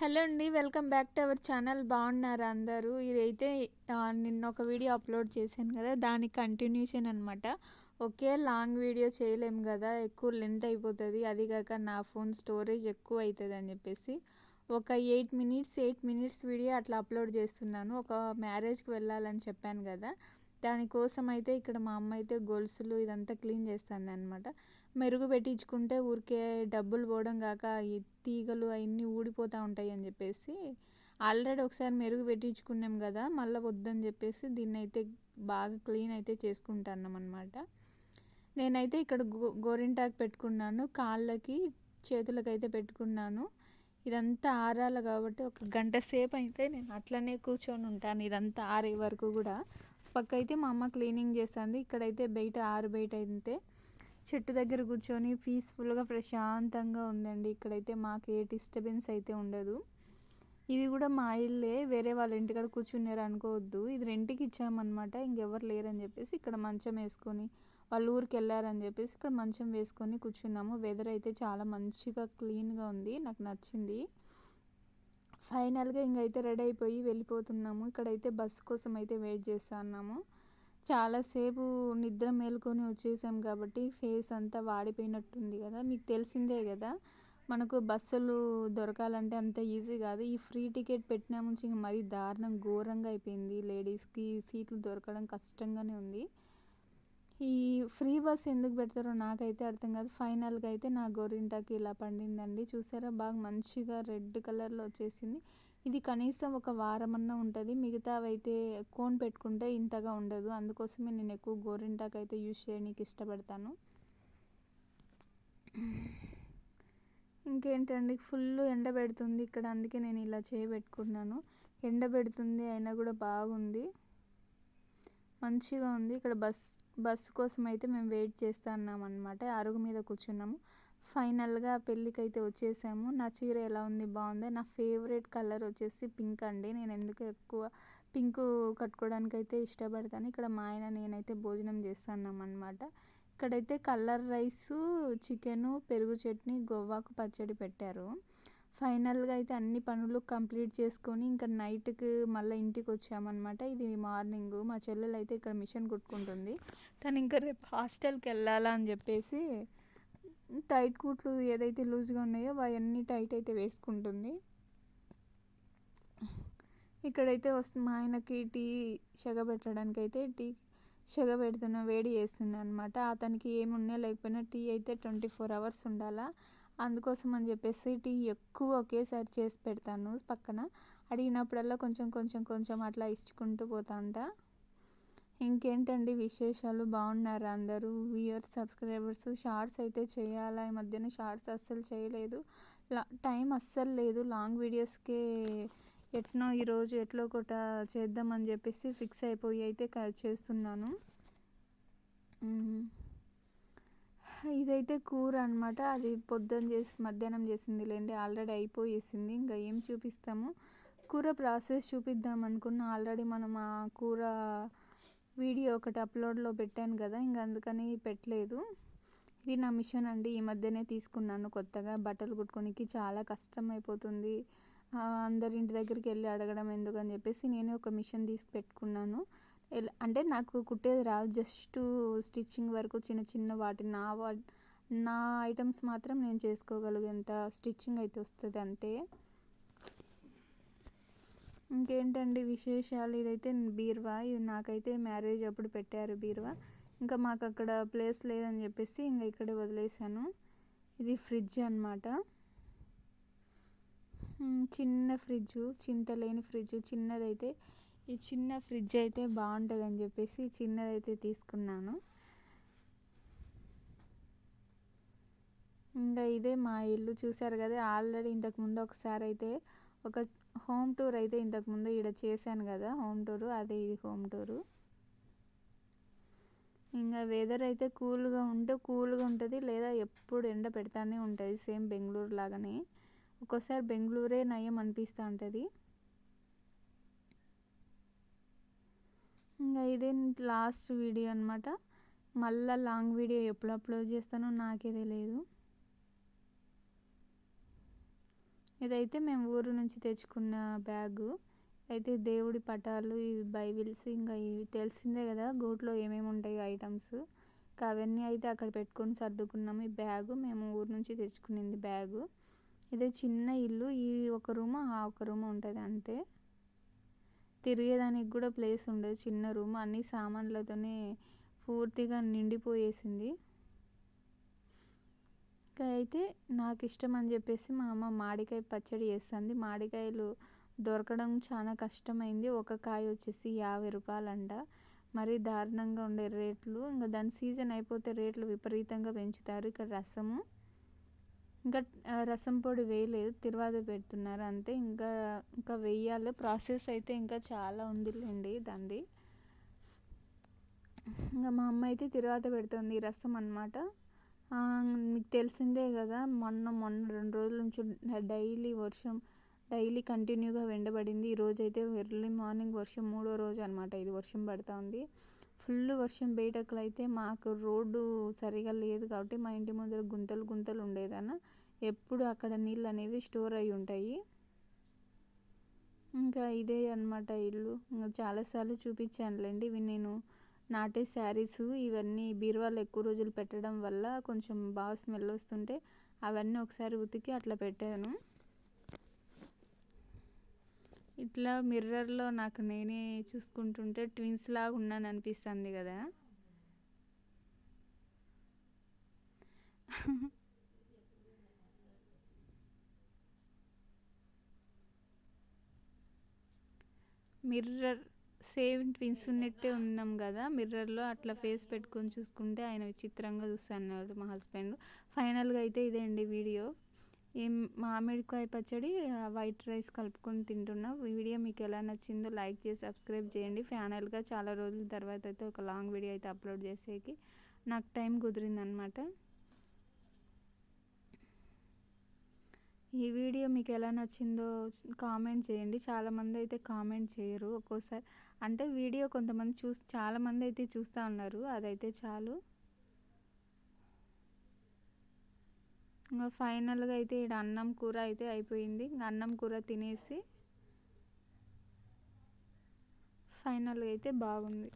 Hello అండి welcome back to our channel. బాగున్నారా అందరూ? ఇదైతే నిన్న ఒక వీడియో అప్లోడ్ చేశాను కదా దాని కంటిన్యూషన్ అనమాట ఒకే లాంగ్ వీడియో చేయలేము కదా ఎక్కువ లెంత్ అయిపోతుంది. అది కాక నా ఫోన్ స్టోరేజ్ ఎక్కువ అవుతుంది అని చెప్పేసి ఒక eight minutes eight minutes video అట్లా అప్లోడ్ చేస్తున్నాను. ఒక మ్యారేజ్కి వెళ్ళాలని చెప్పాను కదా దానికోసం అయితే ఇక్కడ మా అమ్మ అయితే గొలుసులు ఇదంతా క్లీన్ చేస్తుంది అనమాట మెరుగు పెట్టించుకుంటే ఊరికే డబ్బులు పోవడం కాక ఈ తీగలు అవన్నీ ఊడిపోతూ ఉంటాయి అని చెప్పేసి ఆల్రెడీ ఒకసారి మెరుగు పెట్టించుకున్నాం కదా మళ్ళీ వద్దని చెప్పేసి దీన్ని అయితే బాగా క్లీన్ అయితే చేసుకుంటున్నాం అనమాట నేనైతే ఇక్కడ గో గోరింటాకు పెట్టుకున్నాను కాళ్ళకి చేతులకు అయితే పెట్టుకున్నాను. ఇదంతా ఆరాలి కాబట్టి ఒక గంట సేపు అయితే నేను అట్లనే కూర్చొని ఉంటాను ఇదంతా ఆరే వరకు కూడా. పక్క అయితే మా అమ్మ క్లీనింగ్ చేస్తుంది ఇక్కడైతే బయట ఆరు బయట అయితే చెట్టు దగ్గర కూర్చొని పీస్ఫుల్గా ప్రశాంతంగా ఉందండి. ఇక్కడైతే మాకు ఏ డిస్టర్బెన్స్ అయితే ఉండదు. ఇది కూడా మా ఇల్లే వేరే వాళ్ళ ఇంటికాడ కూర్చున్నారు అనుకోవద్దు. ఇది రెంట్కి ఇచ్చామన్నమాట. ఇంకెవరు లేరని చెప్పేసి ఇక్కడ మంచం వేసుకొని వాళ్ళ ఊరికి వెళ్ళారని చెప్పేసి ఇక్కడ మంచం వేసుకొని కూర్చున్నాము. వెదర్ అయితే చాలా మంచిగా క్లీన్గా ఉంది. నాకు నచ్చింది. ఫైనల్గా ఇంకైతే రెడీ అయిపోయి వెళ్ళిపోతున్నాము. ఇక్కడైతే బస్సు కోసం అయితే వెయిట్ చేస్తున్నాము చాలాసేపు నిద్ర మేలుకొని వచ్చేసాం కాబట్టి ఫేస్ అంతా వాడిపోయినట్టుంది కదా. మీకు తెలిసిందే కదా మనకు బస్సులు దొరకాలంటే అంత ఈజీ కాదు. ఈ ఫ్రీ టికెట్ పెట్టిన నుంచి ఇంక మరీ దారుణం ఘోరంగా అయిపోయింది. లేడీస్కి సీట్లు దొరకడం కష్టంగానే ఉంది. ఈ ఫ్రీ బస్ ఎందుకు పెడతారో నాకైతే అర్థం కాదు. ఫైనల్గా అయితే నా గోరింటాకి ఇలా పండిందండి. చూసారా? బాగా మంచిగా రెడ్ కలర్లో వచ్చేసింది. ఇది కనీసం ఒక వారమన్నా ఉంటుంది. మిగతావైతే కోన్ పెట్టుకుంటే ఇంతగా ఉండదు. అందుకోసమే నేను ఎక్కువ గోరింటాకు అయితే యూజ్ చేయడానికి ఇష్టపడతాను. ఇంకేంటండి? ఫుల్ ఎండ పెడుతుంది ఇక్కడ. అందుకే నేను ఇలా చేయబెట్టుకున్నాను ఎండ పెడుతుంది అయినా కూడా బాగుంది. మంచిగా ఉంది. ఇక్కడ బస్ బస్ కోసం అయితే మేము వెయిట్ చేస్తా ఉన్నాం అనమాట అరుగు మీద కూర్చున్నాము. ఫైనల్గా పెళ్ళికైతే వచ్చేసాము. నా చీర ఎలా ఉంది? బాగుంది? నా ఫేవరెట్ కలర్ వచ్చేసి పింక్ అండి. నేను ఎందుకు ఎక్కువ పింక్ కట్టుకోవడానికి అయితే ఇష్టపడతాను. ఇక్కడ మా ఆయన నేనైతే భోజనం చేస్తున్నాం అనమాట ఇక్కడైతే కలర్ రైస్ చికెను పెరుగు చట్నీ గోవాకు పచ్చడి పెట్టారు. ఫైనల్గా అయితే అన్ని పనులు కంప్లీట్ చేసుకొని ఇంకా నైట్కి మళ్ళీ ఇంటికి వచ్చామన్నమాట. ఇది మార్నింగ్. మా చెల్లెలు అయితే ఇక్కడ మిషన్ కుట్టుకుంటుంది. తను ఇంకా రేపు హాస్టల్కి వెళ్ళాలా అని చెప్పేసి టైట్ కుట్లు ఏదైతే లూజ్గా ఉన్నాయో అవన్నీ టైట్ అయితే వేసుకుంటుంది. ఇక్కడైతే వస్తుంది మా ఆయనకి టీ సెగ పెట్టడానికి అయితే టీ సెగ పెడుతున్నా వేడి చేస్తున్నా అనమాట అతనికి ఏమున్నా లేకపోయినా టీ అయితే ట్వంటీ ఫోర్ అవర్స్ ఉండాలా. అందుకోసం అని చెప్పేసి టీ ఎక్కువ ఒకేసారి చేసి పెడతాను పక్కన. అడిగినప్పుడల్లా కొంచెం కొంచెం కొంచెం అట్లా ఇచ్చుకుంటూ పోతా ఉంటా ఇంకేంటండి విశేషాలు? బాగున్నారా అందరూ? వ్యూయర్స్ సబ్స్క్రైబర్స్ షార్ట్స్ అయితే చేయాలా? ఈ మధ్యన షార్ట్స్ అస్సలు చేయలేదు. లా టైం అస్సలు లేదు. లాంగ్ వీడియోస్కే ఎట్నో ఈరోజు ఎట్లో ఒకట చేద్దామని చెప్పేసి ఫిక్స్ అయిపోయి అయితే క- చేస్తున్నాను. ఇదైతే కూర అనమాట అది పొద్దున చేసి మధ్యాహ్నం చేసింది లేండి. ఆల్రెడీ అయిపోయేసింది. ఇంకా ఏం చూపిస్తాము? కూర ప్రాసెస్ చూపిద్దాం అనుకున్న ఆల్రెడీ మనం ఆ కూర వీడియో ఒకటి అప్లోడ్లో పెట్టాను కదా ఇంక అందుకని పెట్టలేదు. ఇది నా మిషన్ అండి. ఈ మధ్యనే తీసుకున్నాను కొత్తగా. బట్టలు కుట్టుకోనికి చాలా కష్టం అయిపోతుంది అందరింటి అందరి ఇంటి దగ్గరికి వెళ్ళి అడగడం ఎందుకని చెప్పేసి నేనే ఒక మిషన్ తీసి పెట్టుకున్నాను. ఎల్- అంటే నాకు కుట్టేది రాదు. జస్ట్ స్టిచ్చింగ్ వరకు చిన్న చిన్న వాటి నా వా నా ఐటమ్స్ మాత్రం నేను చేసుకోగలిగేంత స్టిచ్చింగ్ అయితే వస్తుంది అంతే ఇంకేంటండి విశేషాలు? ఇదైతే బీరువా. ఇది నాకైతే మ్యారేజ్ అప్పుడు పెట్టారు బీరువా. ఇంకా మాకు అక్కడ ప్లేస్ లేదని చెప్పేసి ఇంకా ఇక్కడే వదిలేసాను ఇది ఫ్రిడ్జ్ అనమాట చిన్న ఫ్రిడ్జ్ చింత లేని ఫ్రిడ్జ్. చిన్నదైతే ఈ చిన్న ఫ్రిడ్జ్ అయితే బాగుంటుందని చెప్పేసి చిన్నదైతే తీసుకున్నాను. ఇంకా ఇదే మా ఇల్లు. చూసారు కదా ఆల్రెడీ ఇంతకుముందు ఒకసారి అయితే ఒక హోమ్ టూర్ అయితే ఇంతకుముందు ఇక్కడ చేశాను కదా హోమ్ టూరు అదే ఇది హోమ్ టూరు. ఇంకా వెదర్ అయితే కూల్గా ఉంటే కూల్గా ఉంటుంది లేదా ఎప్పుడు ఎండ పెడతానే ఉంటుంది సేమ్ బెంగళూరు లాగానే. ఒక్కోసారి బెంగళూరే నయం అనిపిస్తూ ఉంటుంది. ఇంకా ఇదే లాస్ట్ వీడియో అనమాట మళ్ళీ లాంగ్ వీడియో ఎప్పుడు అప్లోడ్ చేస్తానో నాకే తెలియదు. ఇదైతే మేము ఊరు నుంచి తెచ్చుకున్న బ్యాగు. అయితే దేవుడి పటాలు ఇవి బైబిల్స్ ఇంకా ఇవి తెలిసిందే కదా గూట్లో ఏమేమి ఉంటాయో ఐటమ్స్. ఇంకా అవన్నీ అయితే అక్కడ పెట్టుకొని సర్దుకున్నాము. ఈ బ్యాగు మేము ఊరు నుంచి తెచ్చుకునింది బ్యాగు. ఇదే చిన్న ఇల్లు. ఈ ఒక రూమ్ ఆ ఒక రూమ్ ఉంటుంది అంతే. తిరిగేదానికి కూడా ప్లేస్ ఉండదు. చిన్న రూమ్. అన్ని సామాన్లతోనే పూర్తిగా నిండిపోయేసింది. ఇంకా అయితే నాకు ఇష్టం అని చెప్పేసి మా అమ్మ మామిడికాయ పచ్చడి చేస్తుంది. మామిడికాయలు దొరకడం చాలా కష్టమైంది. ఒక కాయ వచ్చేసి యాభై రూపాయలంట. మరీ దారుణంగా ఉండే రేట్లు ఇంకా దాని సీజన్ అయిపోతే రేట్లు విపరీతంగా పెంచుతారు. ఇక్కడ రసము ఇంకా రసం పొడి వేయలేదు తిరువాత పెడుతున్నారు అంతే. ఇంకా ఇంకా వేయాలి. ప్రాసెస్ అయితే ఇంకా చాలా ఉందిలేండి దాన్ని ఇంకా మా అమ్మ అయితే తిరువాత పెడుతుంది రసం అనమాట మీకు తెలిసిందే కదా మొన్న మొన్న రెండు రోజుల నుంచి డైలీ వర్షం డైలీ కంటిన్యూగా వెండబడింది. ఈరోజు అయితే ఎర్లీ మార్నింగ్ వర్షం మూడో రోజు అనమాట ఇది వర్షం పడుతూ ఉంది. ఫుల్ వర్షం బయటకులు అయితే మాకు రోడ్డు సరిగా లేదు కాబట్టి మా ఇంటి ముందర గుంతలు గుంతలు ఉండేదన్న. ఎప్పుడు అక్కడ నీళ్ళు అనేవి స్టోర్ అయి ఉంటాయి. ఇంకా ఇదే అనమాట ఇల్లు. ఇంకా చాలాసార్లు చూపించానులేండి ఇవి నేను నాటే శారీస్ ఇవన్నీ బీరువాలో ఎక్కువ రోజులు పెట్టడం వల్ల కొంచెం బాగా స్మెల్ వస్తుంటే అవన్నీ ఒకసారి ఉతికి అట్లా పెట్టాను. ఇట్లా మిర్రర్లో నాకు నేనే చూసుకుంటుంటే ట్విన్స్ లాగా ఉన్నాను అనిపిస్తుంది కదా. మిర్రర్ సేమ్ ట్విన్స్ ఉన్నట్టే ఉన్నాం కదా మిర్రర్లో అట్లా ఫేస్ పెట్టుకొని చూసుకుంటే ఆయన విచిత్రంగా చూస్తున్నాడు మా హస్బెండ్. ఫైనల్గా అయితే ఇదే అండి వీడియో. ఏం మామిడికాయ పచ్చడి వైట్ రైస్ కలుపుకొని తింటున్నా. వీడియో మీకు ఎలా నచ్చిందో లైక్ చేసి సబ్స్క్రైబ్ చేయండి. ఫైనల్గా చాలా రోజుల తర్వాత అయితే ఒక లాంగ్ వీడియో అయితే అప్లోడ్ చేసేకి నాకు టైం కుదిరిందనమాట. ఈ వీడియో మీకు ఎలా నచ్చిందో కామెంట్ చేయండి. చాలామంది అయితే కామెంట్ చేయరు. ఒక్కోసారి అంటే వీడియో కొంతమంది చూసి చాలామంది అయితే చూస్తూ ఉన్నారు. అదైతే చాలు. ఇంకా ఫైనల్గా అయితే ఇక్కడ అన్నం కూర అయితే అయిపోయింది. అన్నం కూర తినేసి ఫైనల్గా అయితే బాగుంది.